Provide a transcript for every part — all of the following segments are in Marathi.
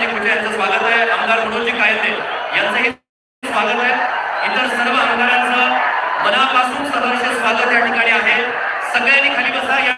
नारायणजी कुठे यांचं स्वागत आहे. आमदार मनोजी कायदे यांचंही स्वागत आहे. इतर सर्व आमदारांचं मनापासून सदर्श स्वागत या ठिकाणी आहे. सगळ्यांनी खाली बसा. या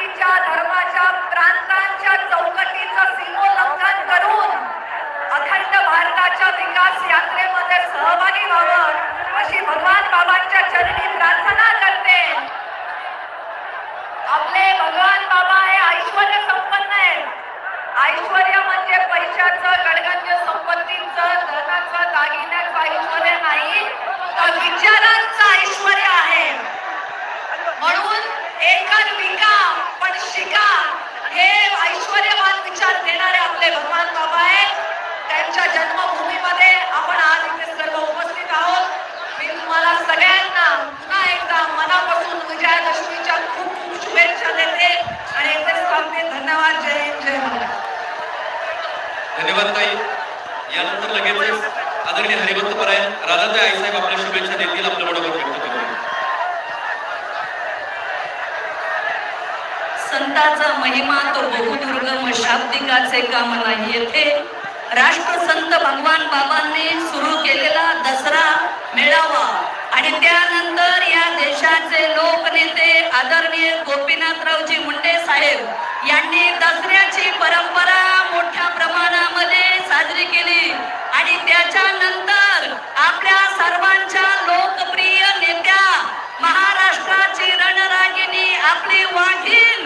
जातीच्या धर्माच्या प्रांतांच्या चौकटीचं सीमोल्लंघन करून अखंड भारताच्या विकास यात्रेमध्ये सहभागी व्हावं अशी भगवान बाबांच्या चरणी प्रार्थना करते. आपले भगवान बाबा हे ऐश्वर संपन्न आहेत. ऐश्वर म्हणजे पैशाचं गडगंज संपत्तीचं धनाचं दागिन्याचं ऐश्वर नाही तर विचारांचं ऐश्वर आहे. म्हणून एकच विकास शिका हे ऐश्वर्यवान विचार देणारे आपले भगवान बाबा आहेत. त्यांच्या जन्मभूमीमध्ये आपण आज इथे सर्व उपस्थित आहोत. मी तुम्हाला सगळ्यांना पुन्हा एकदा मनापासून विजयादशमीच्या खूप खूप शुभेच्छा देते आणि इथेच थांबते धन्यवाद. जय हिंद जय महाराष्ट्र धन्यवाद ताई. यानंतर लगेच आदरणीय हरिभक्त परायण राधाताई आईसाहेब आपल्या शुभेच्छा देतील. आपल्या बरोबर व्यक्त संताचा महिमा तो बहुदुर्गम शाब्दिकाचे काम नाही येथे. राष्ट्रसंत भगवान बाबांनी सुरू केलेला दसरा मेळावा आणि त्यानंतर या देशाचे लोकनेते आदरणीय गोपीनाथरावजी मुंडे साहेब यांनी दसऱ्याची परंपरा मोठ्या प्रमाणामध्ये साजरी केली आणि त्याच्यानंतर आपल्या सर्वांच्या लोकप्रिय नेत्या महाराष्ट्राची আপনি ওয়াকিল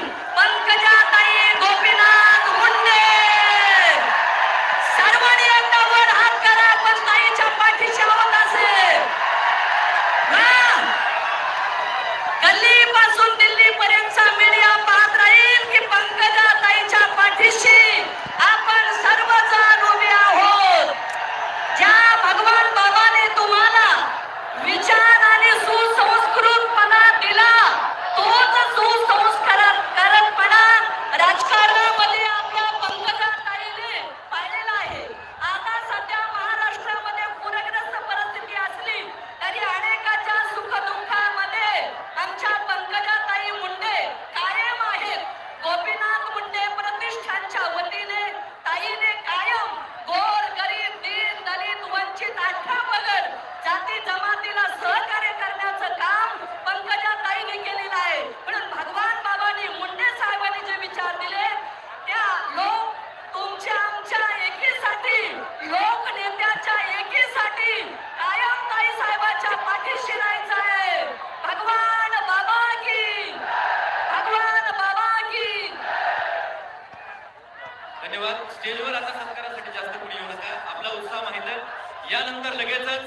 यानंतर लगेचच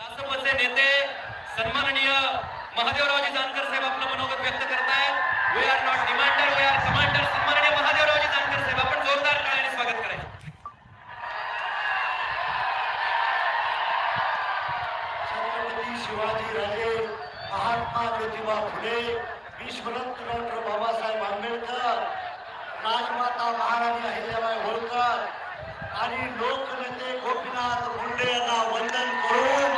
रासपचे नेते सन्माननीय महादेवरावजी जानकर साहेब आपलं मनोगत व्यक्त करतायत. We are not demander we are commander सन्माननीय महादेवरावजी जानकर साहेब आपण जोरदार टाळ्याने स्वागत करायचं. छत्रपती शिवाजी राजे महात्मा ज्योतिबा फुले विश्वरत्न डॉक्टर बाबासाहेब आंबेडकर राजमाता महाराणी अहिल्याबाई होळकर आणि लोकनेते गोपीनाथ मुंडे यांना वंदन करून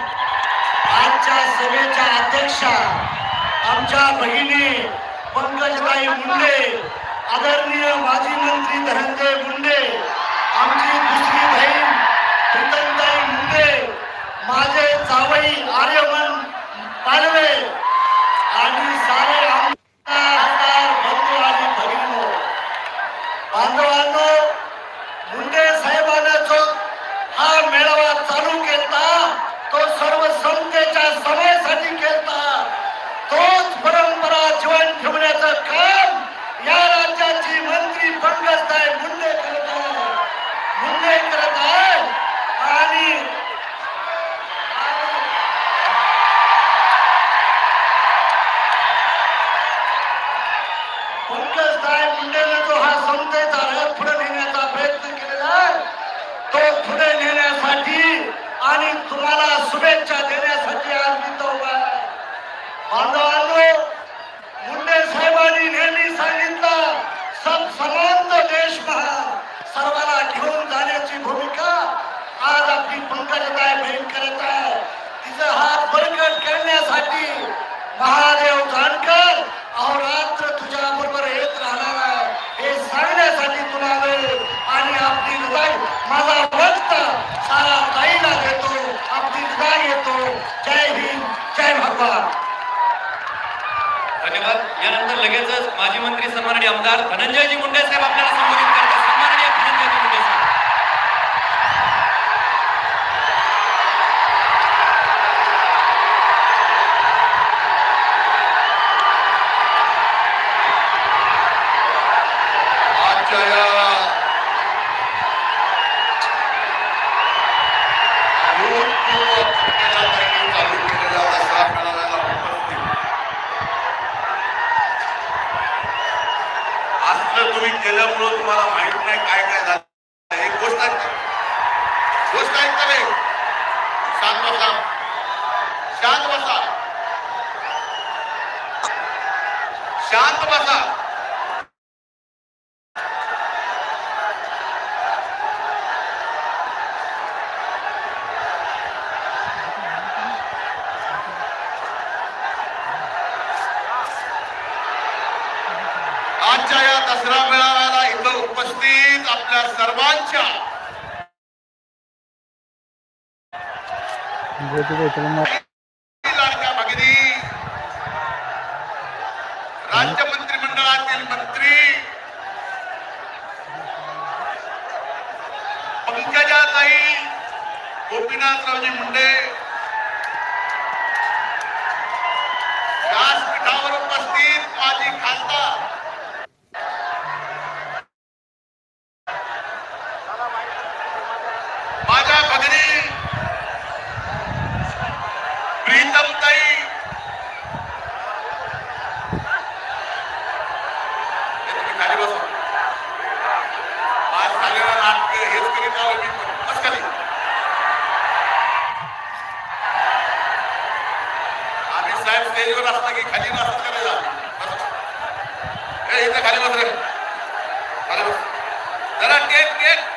आजच्या सभेच्या अध्यक्षा आमच्या भगिनी पंकजताई मुंडे आदरणीय माजी मंत्री धनंजय मुंडे आमची दुसरी बहीण प्रीतमताई मुंडे माझे जावई आर्यमन पालवे आणि सारे आमदार आमदार बंधू आणि भगिनी बांधवांनो मुंडे साहेबांना जो हा मेळावा चालू केलता तो सर्व समतेच्या सभेसाठी केलता तोच परंपरा जीवन ठेवण्याचं काम या राज्याची मंत्री पंकजताई मुंडे करत आहे मुंडे करत आहे आणि पंकजताई मुंडेने जो हा समतेचा रथ पुढे नेण्याचा प्रयत्न केलेला आहे तो पुढे नेण्यासाठी आणि तुम्हाला शुभेच्छा देण्यासाठी आज मी तो उभा आहे. बांधवांनो मुंडे साहेबांनी नेहमी सांगितलं सब समान तो देश महान सर्वांना घेऊन जाण्याची भूमिका आज करत आहे बहीण करत आहे तिचा हात बळकट करण्यासाठी महादेव जानकर अहोरात्र तुझ्या बरोबर येत राहणार आहे. हे सांगण्यासाठी तुला वेळ आणि आपली हृदय माझा वक्त सारा ताईला देतो. आपली हृदय येतो जय हिंद जय भगवान. धन्यवाद. यानंतर लगेचच माजी मंत्री सन्माननीय आमदार धनंजयजी मुंडे साहेब आपल्याला संबोधित शांत बसा। आजच्या या दसरा मेळाव्याला इथं उपस्थित आपल्या सर्वांच्या लाडक्या गोपीनाथरावजी मुंडे व्यासपीठावर उपस्थित माजी खासदार माझ्या भगिनी प्रीतमताई हे तुम्ही खाली बसा आज झालेला नाटक हेच करीत आलो मी पण. बस खाली आम्ही साहेब स्टेजवर असला की खाली नसता करायला इथं खाली बस रे. खाली बस. जरा टेक टेक